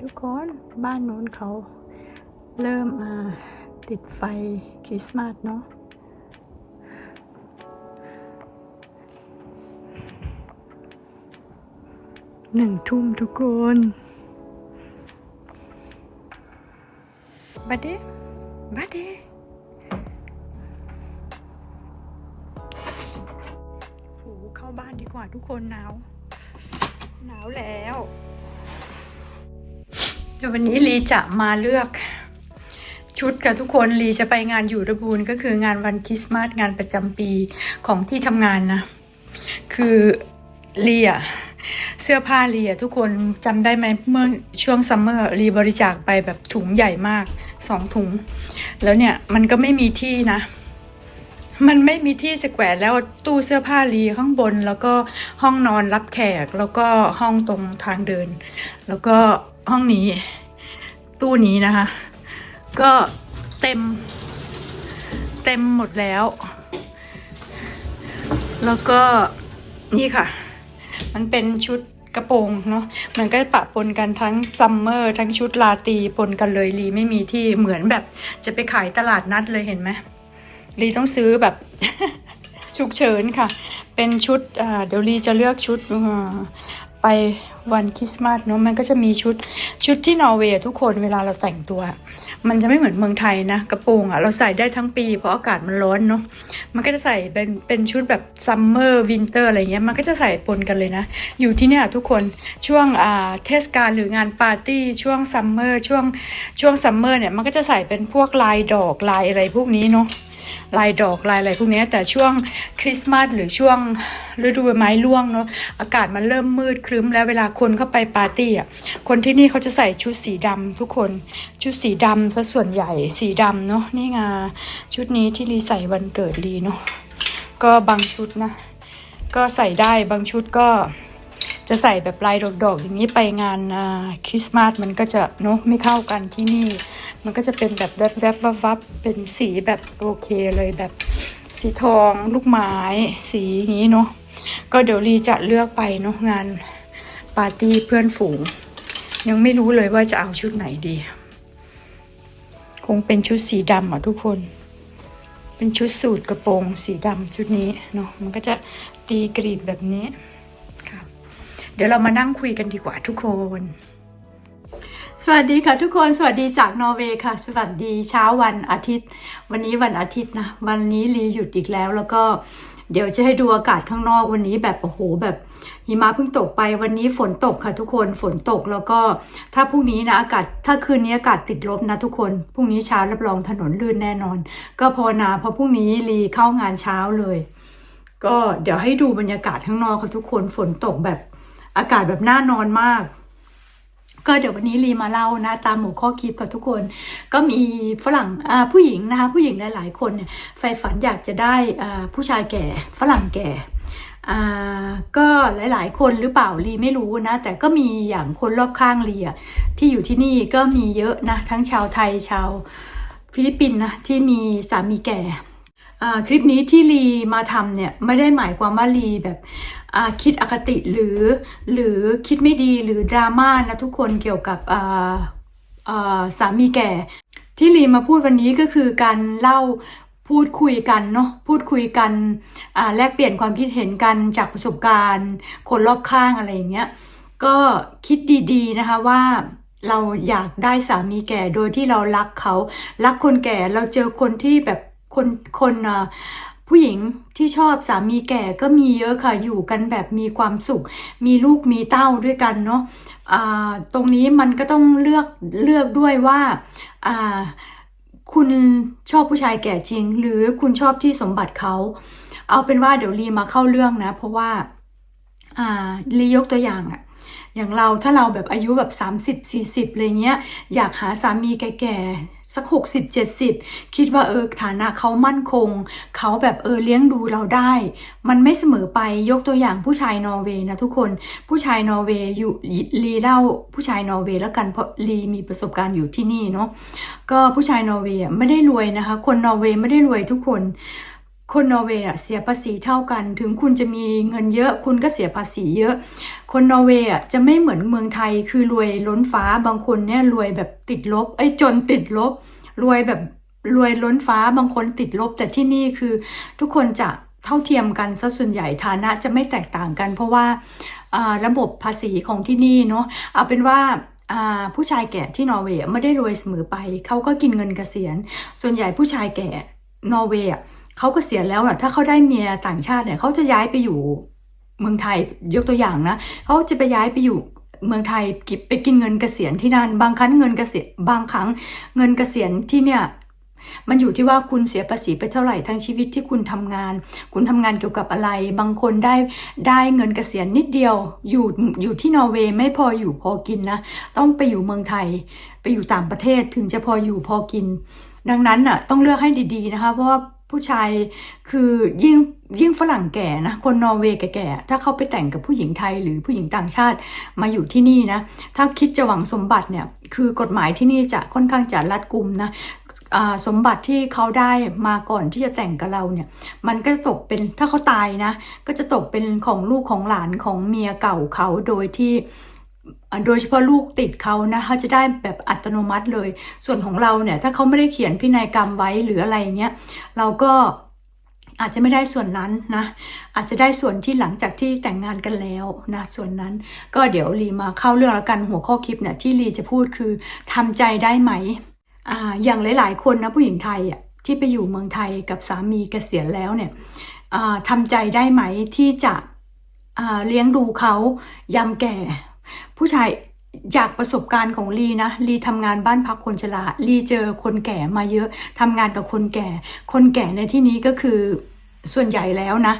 ทุกคนบ้านโน้นเขาเริ่มมาติดไฟคริสต์มาสเนาะหนึ่งทุ่มทุกคนบัดเดบัดเดโหเข้าบ้านดีกว่าทุกคนหนาว หนาวแล้ว เดี๋ยววันนี้ลีจะมาเลือกชุดกับทุกคนลีจะไปงานอยู่ระบูนก็คืองานวันคริสต์มาสงานประจำปีของที่ทำงานนะ คือลีอะเสื้อผ้าลีอะทุกคนจำได้ไหมเมื่อช่วงซัมเมอร์ลีบริจาคไปแบบถุงใหญ่มากสองถุง แล้วเนี่ยมันก็ไม่มีที่นะ มันไม่มีที่จะแขวนแล้วตู้เสื้อผ้าลีข้างบน แล้วก็ห้องนอนรับแขกแล้วก็ห้องตรงทางเดิน แล้วก็ ห้องนี้ ตู้นี้นะคะ ก็เต็ม เต็มหมดแล้ว แล้วก็นี่ค่ะ มันเป็นชุดกระโปรงเนาะมันก็ปะปนกันทั้งซัมเมอร์ทั้งชุดลาตีปนกันเลยลีไม่มีที่เหมือนแบบ จะไปขายตลาดนัดเลยเห็นไหมลีต้องซื้อแบบฉุกเฉินค่ะ เป็นชุดอ่าเดี๋ยวลีจะเลือกชุด ไปวันคริสต์มาสเนาะมันก็จะมีชุดชุดที่นอร์เวย์ทุกคนเวลาเราแต่งตัว มันจะไม่เหมือนเมืองไทยนะกระโปรงอะ่ะเราใส่ได้ทั้งปี เพราะอากาศมันร้อนเนาะมันก็จะใส่เป็นเป็นชุดแบบซัมเมอร์วินเตอร์อะไรเงี้ยมันก็จะใส่ปนกันเลยนะ อยู่ที่เนี่ยทุกคนช่วงอ่าเทศกาลหรืองานปาร์ตี้ช่วงซัมเมอร์ช่วงช่วงซัมเมอร์เนี่ยมันก็จะใส่เป็นพวกลายดอกลายอะไรพวกนี้เนาะ ลายดอกลายอะไรพวกนี้แต่ช่วงคริสต์มาสหรือช่วงฤดูใบไม้ร่วงเนาะอากาศมันเริ่มมืดครึ้มแล้วเวลาคนเข้าไปปาร์ตี้อะคนที่นี่เขาจะใส่ชุดสีดำทุกคนชุดสีดำซะส่วนใหญ่สีดำเนาะนี่ไงาชุดนี้ที่ลีใส่วันเกิดลีเนาะก็บางชุดนะ ก็ใส่ได้บางชุดก็ จะใส่แบบลายดอกๆอย่างนี้ไปงานคริสต์มาสมันก็จะเนาะไม่เข้ากันที่นี่ มันก็จะเป็นแบบแวบๆบวับๆเป็นสีแบบโอเคเลยแบบสีทองลูกไม้สีอย่างนี้เนาะก็เดี๋ยวลีจะเลือกไปเนาะงานปาร์ตี้เพื่อนฝูง ยังไม่รู้เลยว่าจะเอาชุดไหนดี คงเป็นชุดสีดำอะทุกคน เป็นชุดสูทกระโปรง สีดำชุดนี้เนาะมันก็จะตีกรีบแบบนี้ครับ ดี๋ยวเรามานั่งคุยกันดีกว่าทุกคน สวัสดีค่ะทุกคน สวัสดีจากนอร์เวย์ค่ะ สวัสดีเช้าวันอาทิตย์ วันนี้วันอาทิตย์นะ วันนี้ลีหยุดอีกแล้วแล้วก็เดี๋ยวจะให้ดูอากาศข้างนอกวันนี้แบบโอ้โหแบบหิมะเพิ่งตกไปวันนี้ฝนตกค่ะทุกคนฝนตกแล้วก็ถ้าพรุ่งนี้นะอากาศถ้าคืนนี้อากาศติดลบนะทุกคนพรุ่งนี้เช้ารับรองถนนลื่นแน่นอน ก็ภาวนาเพราะพรุ่งนี้ลีเข้างานเช้าเลย ก็เดี๋ยวให้ดูบรรยากาศข้างนอกค่ะทุกคนฝนตกแบบ อากาศแบบน่านอนมาก ก็เดี๋ยววันนี้ลีมาเล่านะ ตามหมู่ข้อคิดกับทุกคน ก็มีฝรั่งผู้หญิงนะคะ ผู้หญิงหลาย ๆ คนเนี่ยใฝ่ฝันอยากจะได้ผู้ชายแก่ ฝรั่งแก่อ่าก็หลาย ๆ คนหรือเปล่าลีไม่รู้นะ แต่ก็มีอย่างคนรอบข้างลีอะที่อยู่ที่นี่ก็มีเยอะนะ ทั้งชาวไทยชาวฟิลิปปินส์นะที่มีสามีแก่ คลิปนี้ที่ลีมาทำเนี่ยไม่ได้หมายความว่าลีแบบคิดอคติหรือหรือคิดไม่ดีหรือดราม่านะทุกคนเกี่ยวกับสามีแก่ ที่ลีมาพูดวันนี้ก็คือการเล่าพูดคุยกันเนาะพูดคุยกันแลกเปลี่ยนความคิดเห็นกันจากประสบการณ์ คนรอบข้างอะไรอย่างเงี้ยก็คิดดีๆนะคะว่าเราอยากได้สามีแก่โดยที่เรารักเขา รักคนแก่เราเจอคนที่แบบ คนคนผู้หญิงที่ชอบสามีแก่ก็มีเยอะค่ะอยู่กันแบบมีความสุข มีลูกมีเต้าด้วยกันเนาะอ่าตรงนี้มันก็ต้องเลือกเลือกด้วยว่าคุณชอบผู้ชายแก่จริง หรือคุณชอบที่สมบัติเขา เอาเป็นว่าเดี๋ยวรีมาเข้าเรื่องนะ เพราะว่าลียกตัวอย่างอะ อย่างเราถ้าเราแบบอายุแบบ 30 40อะไรเงี้ย อยากหาสามีแก่ๆ สัก 60 70 คิดว่าเออฐานะเขามั่นคง เขาแบบเออเลี้ยงดูเราได้ มันไม่เสมอไปยกตัวอย่างผู้ชายนอร์เวย์นะทุกคนผู้ชายนอร์เวย์อยู่ลีเล่าผู้ชายนอร์เวย์แล้วกันเพราะลีมีประสบการณ์อยู่ที่นี่เนาะก็ผู้ชายนอร์เวย์ไม่ได้รวยนะคะ คนนอร์เวย์ไม่ได้รวยทุกคน คนนอร์เวย์อะเสียภาษีเท่ากัน ถึงคุณจะมีเงินเยอะ คุณก็เสียภาษีเยอะ คนนอร์เวย์อะจะไม่เหมือนเมืองไทยคือรวยล้นฟ้าบางคนเนี่ยรวยแบบติดลบไอ้จนติดลบ รวยแบบรวยล้นฟ้าบางคนติดลบ แต่ที่นี่คือทุกคนจะเท่าเทียมกันซะส่วนใหญ่ฐานะจะไม่แตกต่างกัน เพราะว่าระบบภาษีของที่นี่เนาะเอาเป็นว่าผู้ชายแก่ที่นอร์เวย์ไม่ได้รวยเสมอไป เขาก็กินเงินเกษียณ ส่วนใหญ่ผู้ชายแก่นอร์เวย์ เขาก็เกษียแล้วอะถ้าเขาได้เมียต่างชาติเนี่ยเขาจะย้ายไปอยู่เมืองไทยยกตัวอย่างนะเขาจะไปย้ายไปอยู่เมืองไทยกิไปกินเงินเกษียณที่นั่นบางครั้งเงินเกษียณบางครั้งเงินเกษียณที่เนี่ยมันอยู่ที่ว่าคุณเสียภาษีไปเท่าไหร่ทั้งชีวิตที่คุณทำงาน คุณทำงานเกี่ยวกับอะไร บางคนได้ได้เงินเกษียณนิดเดียว อยู่อยู่ที่นอร์เวย์ไม่พออยู่พอกินนะ ต้องไปอยู่เมืองไทย ไปอยู่ต่างประเทศถึงจะพออยู่พอกิน ดังนั้นน่ะต้องเลือกให้ดีๆนะคะเพราะว่า ผู้ชายคือยิ่งยิ่งฝรั่งแก่นะคนนอร์เวย์แก่ๆถ้าเขาไปแต่งกับผู้หญิงไทยหรือผู้หญิงต่างชาติมาอยู่ที่นี่นะ ถ้าคิดจะหวังสมบัติเนี่ยคือกฎหมายที่นี่จะค่อนข้างจะรัดกุมนะสมบัติที่เขาได้มาก่อนที่จะแต่งกับเราเนี่ย มันก็จะตกเป็นถ้าเขาตายนะ ก็จะตกเป็นของลูกของหลานของเมียเก่าเขาโดยที่ โดยเฉพาะลูกติดเขานะเขาจะได้แบบอัตโนมัติเลย ส่วนของเราเนี่ย ถ้าเขาไม่ได้เขียนพินัยกรรมไว้หรืออะไรเงี้ยเราก็อาจจะไม่ได้ส่วนนั้นนะอาจจะได้ส่วนที่หลังจากที่แต่งงานกันแล้วนะส่วนนั้นก็เดี๋ยวลีมาเข้าเรื่องแล้วกันหัวข้อคลิปเนี่ยที่ลีจะพูดคือทำใจได้ไหมอ่าอย่างหลายๆ คนนะผู้หญิงไทยอะที่ไปอยู่เมืองไทยกับสามีเกษียณแล้วเนี่ยอ่าทำใจได้ไหมที่จะเลี้ยงดูเขายามแก่ ผู้ชายจากประสบการณ์ของลีนะลีทำงานบ้านพักคนชราลีเจอคนแก่มาเยอะทำงานกับคนแก่ คนแก่ในที่นี้ก็คือส่วนใหญ่แล้วนะ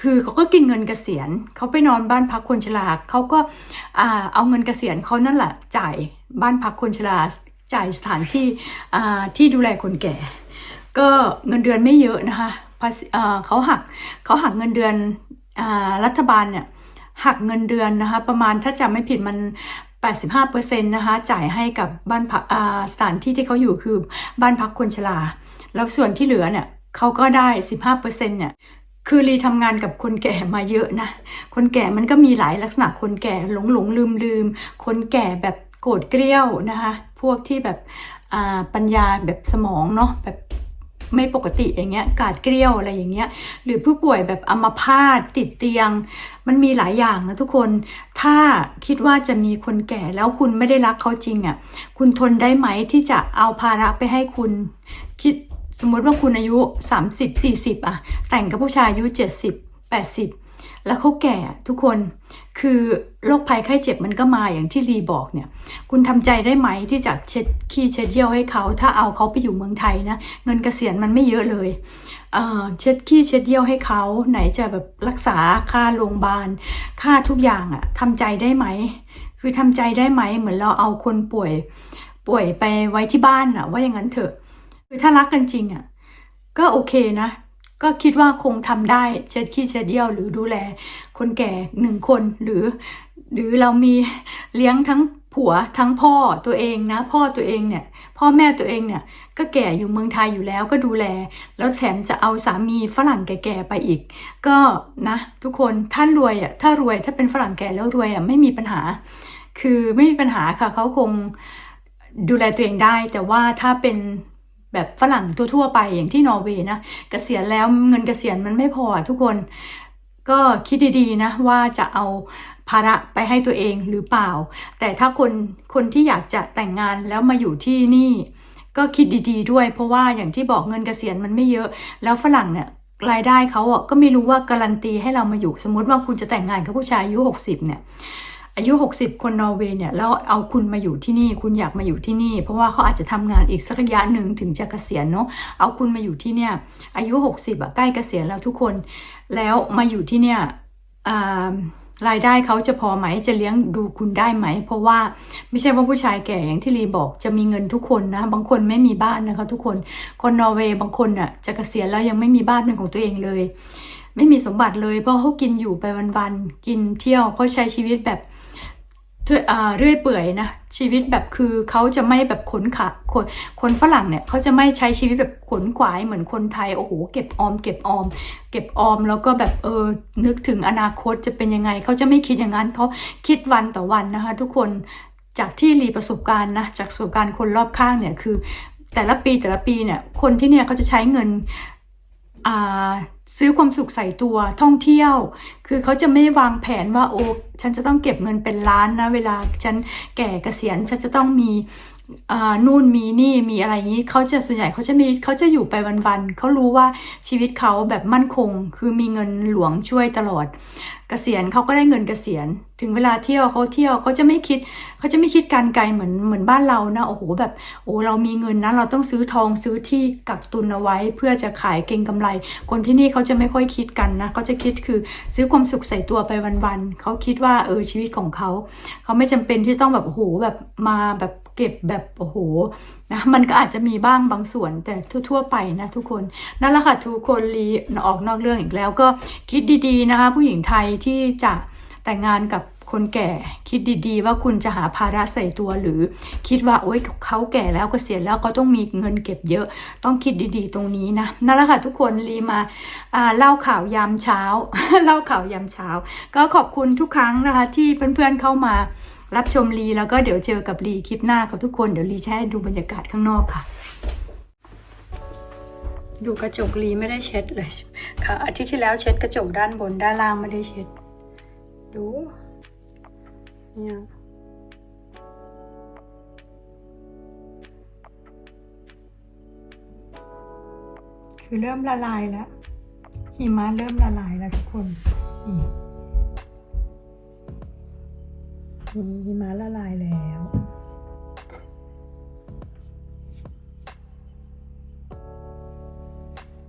คือเขาก็กินเงินเกษียณเขาไปนอนบ้านพักคนชราเขาก็เอาเงินเกษียณเขานั่นแหละจ่ายบ้านพักคนชราจ่ายสถานที่ที่ดูแลคนแก่ ก็เงินเดือนไม่เยอะนะคะเขาหักเขาหักเงินเดือนอรัฐบาลเนี่ย หักเงินเดือนนะคะ ประมาณถ้าจำไม่ผิดมัน 85%นะคะจ่ายให้กับบ้านพักสถานที่ที่เขาอยู่คือบ้านพักคนชราแล้วส่วนที่เหลือเนี่ยเขาก็ได้ 15%เนี่ยคือรีทำงานกับคนแก่มาเยอะนะ คนแก่มันก็มีหลายลักษณะคนแก่หลงหลงลืมลืม คนแก่แบบโกรธเกรี้ยวนะคะ พวกที่แบบปัญญาแบบสมองเนาะแบบ ไม่ปกติอย่างเงี้ยกาดเกลี้ยวอะไรอย่างเงี้ยหรือผู้ป่วยแบบอัมพาตติดเตียง มันมีหลายอย่างนะทุกคน ถ้าคิดว่าจะมีคนแก่แล้วคุณไม่ได้รักเขาจริงอะ่ะคุณทนได้ไหมที่จะเอาภาระไปให้คุณคิดสมมติว่าคุณอายุ 30 40 อะ แต่งกับผู้ชายอายุ 70 80 แล้วเขาแก่ทุกคนคือโรคภัยไข้เจ็บมันก็มาอย่างที่ลีบอกเนี่ย คุณทำใจได้ไหมที่จะเช็ดขี้เช็ดเยี่ยวให้เขา ถ้าเอาเขาไปอยู่เมืองไทยนะ เงินเกษียณมันไม่เยอะเลยเออเช็ดขี้เช็ดเยี่ยวให้เขา ไหนจะแบบรักษาค่าโรงพยาบาล ค่าทุกอย่างอะทำใจได้ไหม คือทำใจได้ไหมเหมือนเราเอาคนป่วย ป่วยไปไว้ที่บ้านอะว่าอย่างนั้นเถอะ คือถ้ารักกันจริงอะก็โอเคนะ ก็คิดว่าคงทำได้เช็ดขี้เช็ดเยี่ยวหรือดูแล คนแก่หนึ่งคนหรือ หรือเรามีเลี้ยงทั้งผัวทั้งพ่อตัวเองนะ พ่อตัวเองเนี่ย พ่อแม่ตัวเองเนี่ย ก็แก่อยู่เมืองไทยอยู่แล้วก็ดูแล แล้วแถมจะเอาสามีฝรั่งแก่ๆไปอีก ก็นะ ทุกคนถ้ารวยอะถ้ารวยถ้าเป็นฝรั่งแก่แล้วรวยอะไม่มีปัญหา คือไม่มีปัญหาค่ะเขาคงดูแลตัวเองได้ แต่ว่าถ้าเป็น แบบฝรั่งทั่วๆไปอย่างที่นอร์เวย์นะเกษียณแล้วเงินเกษียณมันไม่พอทุกคน ก็คิดดีๆนะว่าจะเอาภาระไปให้ตัวเองหรือเปล่า แต่ถ้าคนคนที่อยากจะแต่งงานแล้วมาอยู่ที่นี่ก็คิดดีๆด้วย เพราะว่าอย่างที่บอกเงินเกษียณมันไม่เยอะ แล้วฝรั่งเนี่ยรายได้เขาอะก็ไม่รู้ว่าการันตีให้เรามาอยู่ สมมติว่าคุณจะแต่งงานกับผู้ชายอายุ60เนี่ย อายุ 60 คนนอร์เวย์เนี่ยแล้วเอาคุณมาอยู่ที่นี่ คุณอยากมาอยู่ที่นี่ เพราะว่าเขาอาจจะทำงานอีกสักระยะหนึ่งถึงจะเกษียณเนาะเอาคุณมาอยู่ที่เนี่ยอายุ 60อะใกล้เกษียณแล้วทุกคนแล้วมาอยู่ที่เนี่ยรายได้เขาจะพอไหมจะเลี้ยงดูคุณได้ไหม เพราะว่าไม่ใช่ว่าผู้ชายแก่อย่างที่ลีบอกจะมีเงินทุกคนนะ บางคนไม่มีบ้านนะคะทุกคนคนนอร์เวย์บางคนอะจะเกษียณแล้วยังไม่มีบ้านเป็นของตัวเองเลย ไม่มีสมบัติเลยเพราะเขากินอยู่ไปวันๆกินเที่ยวเขาใช้ชีวิตแบบ เรื่อยเปื่อยนะชีวิตแบบคือเขาจะไม่แบบขนขาคนคนฝรั่งเนี่ยเขาจะไม่ใช้ชีวิตแบบขนขวายเหมือนคนไทยโอ้โหเก็บออม เก็บออม เก็บออมแล้วก็แบบเออนึกถึงอนาคตจะเป็นยังไงเขาจะไม่คิดอย่างนั้นเขาคิดวันต่อวันนะคะ ทุกคนจากที่รีประสบการณ์นะจากประสบการณ์คนรอบข้างเนี่ยคือ แต่ละปีแต่ละปีเนี่ยคนที่เนี่ยเขาจะใช้เงิน ซื้อความสุขใส่ตัวท่องเที่ยว คือเขาจะไม่วางแผนว่าโอ้ฉันจะต้องเก็บเงินเป็นล้านนะ เวลาฉันแก่เกษียณฉันจะต้องมี นู่นมีนี่มีอะไรอย่างนี้เขาจะส่วนใหญ่เขาจะมีเขาจะอยู่ไปวันๆเขารู้ว่าชีวิตเขาแบบมั่นคง คือมีเงินหลวงช่วยตลอดเกษียณเขาก็ได้เงินเกษียณ ถึงเวลาเที่ยวเขาเที่ยวเขาจะไม่คิดเขาจะไม่คิดการไกลเหมือนเหมือนบ้านเรานะโอ้โหแบบโอ้เรามีเงินนะเราต้องซื้อทองซื้อที่กักตุนเอาไว้ เพื่อจะขายเก็งกำไร คนที่นี่เขาจะไม่ค่อยคิดกันนะเขาจะคิดคือซื้อความสุขใส่ตัวไปวันๆเขาคิดว่าเออชีวิตของเขาเขาไม่จำเป็นที่ต้องแบบโอ้โหแบบมาแบบ เก็บแบบโอ้โหนะมันก็อาจจะมีบ้างบางส่วนแต่ทั่ว ๆ ไปนะทุกคนนั่นแหละค่ะทุกคนรีออกนอกเรื่องอีกแล้วก็คิดดีๆนะคะ ผู้หญิงไทยที่จะแต่งงานกับคนแก่คิดดีๆ ว่าคุณจะหาภาระใส่ตัวหรือคิดว่าโอ๊ยเขาแก่แล้วเกษียณแล้วก็ต้องมีเงินเก็บเยอะ ต้องคิดดีๆ ตรงนี้นะนั่นแหละค่ะทุกคนรีมาอ่าเล่าข่าวยามเช้า เล่าข่าวยามเช้า ก็ขอบคุณทุกครั้งนะคะที่เพื่อนๆเข้ามา รับชมรีแล้วก็เดี๋ยวเจอกับรีคลิปหน้ากับทุกคนเดี๋ยวรีแช่ดูบรรยากาศข้างนอกค่ะ ดูกระจกรีไม่ได้เช็ดเลยค่ะ อาทิตย์ที่แล้วเช็ดกระจกด้านบนด้านล่างไม่ได้เช็ด ดูเนี่ยคือเริ่มละลายแล้วหิมะเริ่มละลายแล้วทุกคนนี่ คุณหิมะละลายแล้ว